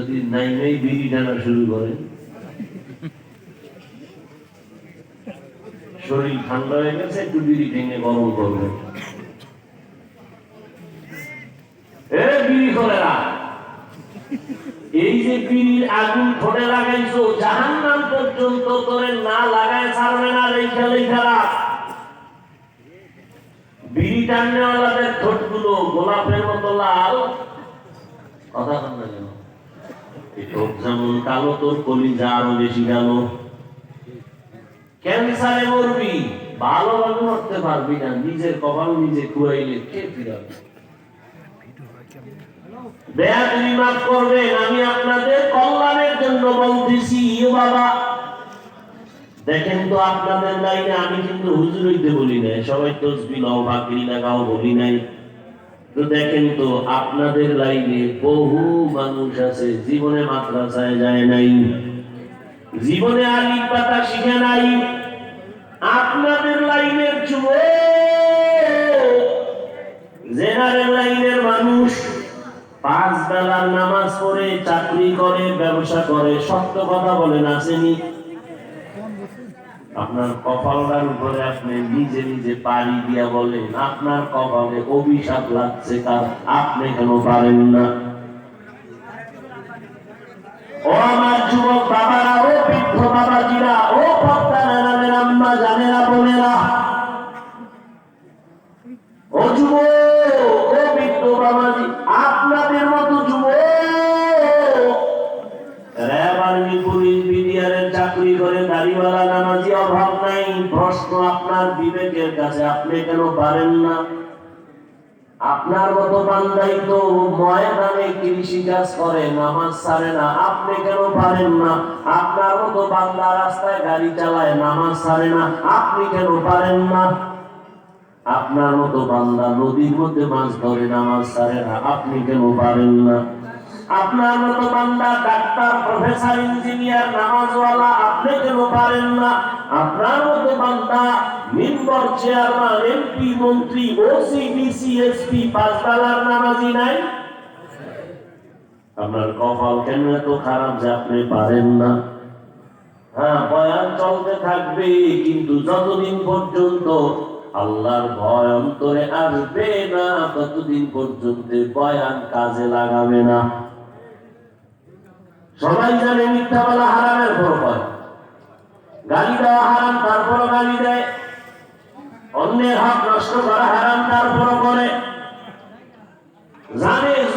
যদি নাইমেই বিড়ি টানা শুরু করে। শরীর ঠান্ডা হয়ে গেছে, একটু বিড়ি টেনে গরম করবে। এই যে বিড়ির আগুন ঠোঁটে লাগাইছো জাহান নাম পর্যন্ত না লাগায় ছাড়বে না লেখা লেখারা বিড়ি টাননেওয়ালাদের ঠোঁটগুলো গোলাপের মতো লাল। কথা বল না। কেন এই যেমন কালো তোর কলিজা আরও বেশি ক্যান্সারে মরবি? মরতে পারবি না, নিজের কপাল নিজে কুয়াইলে কে ফিরাবে? মাফ করবেন, আমি আপনাদের কল্যাণের জন্য বলতেছি বাবা। দেখেন তো আপনাদের লাইনে আমি কিন্তু হুজুর হইতে বলি নাই, সবাই তসবি লাও বাকরি লাগাও বলি নাই। তো দেখেন তো, আপনাদের লাইনে বহু মানুষ আছে, জীবনে মাদ্রাসায় যায় নাই। জীবনে আলিফ পাতা শিখে নাই। আপনাদের লাইনের যুবক, জেনারেল লাইনের মানুষ, পাঁচ বেলার নামাজ পড়ে, চাকরি করে, ব্যবসা করে, সত্য কথা বলেন, আসেনি। আপনার কপালটার উপরে আপনি নিজে নিজে পাড়ি দিয়া বলেন, আপনার কপালে অভিশাপ লাগছে কার? আপনি কেন পারেন না? ও আমার যুবক বাবারা, ও বৃদ্ধ ও আম্মা, জানেরা, বোনেরা। ও যুবক, ও বৃদ্ধ আপনাদের মতো বিডিআরের চাকরি করে দাড়িওয়ালা প্রশ্ন আপনার বিবেকের কাছে, আপনি কেন পারেন না? আপনার মতো বান্দাই তো ময়দানে কৃষি কাজ করে, নামাজ ছাড়ে না। আপনি কেন পারেন না? আপনার মতো বান্দা রাস্তায় গাড়ি চালায়, নামাজ ছাড়ে না। আপনি কেন পারেন না? আপনার মতো বান্দা নদীর মধ্যে মাছ ধরে, নামাজ ছাড়ে না। আপনি কেন পারেন না? আপনার মতো বান্দা, ডাক্তার প্রফেসর ইঞ্জিনিয়ার নামাজওয়ালা, আপনি কেন পারেন না? আপনার মতো বান্দা, মেম্বার চেয়ারম্যান এমপি মন্ত্রী ওসি ডিসি এসপি নামাজি নাই? আপনার কপাল কেন এত খারাপ যে আপনি পারেন না? হ্যাঁ বয়ান চলতে থাকবে, কিন্তু যতদিন পর্যন্ত আল্লাহর ভয় অন্তরে আসবে না, ততদিন পর্যন্ত বয়ান কাজে লাগাবে না। সবাই জানে মিথ্যা বলা হারামের পর গালি দেওয়া হারাম, তারপরও গালি দেয়। অন্যের হক নষ্ট করা হারাম, তারপরও করে।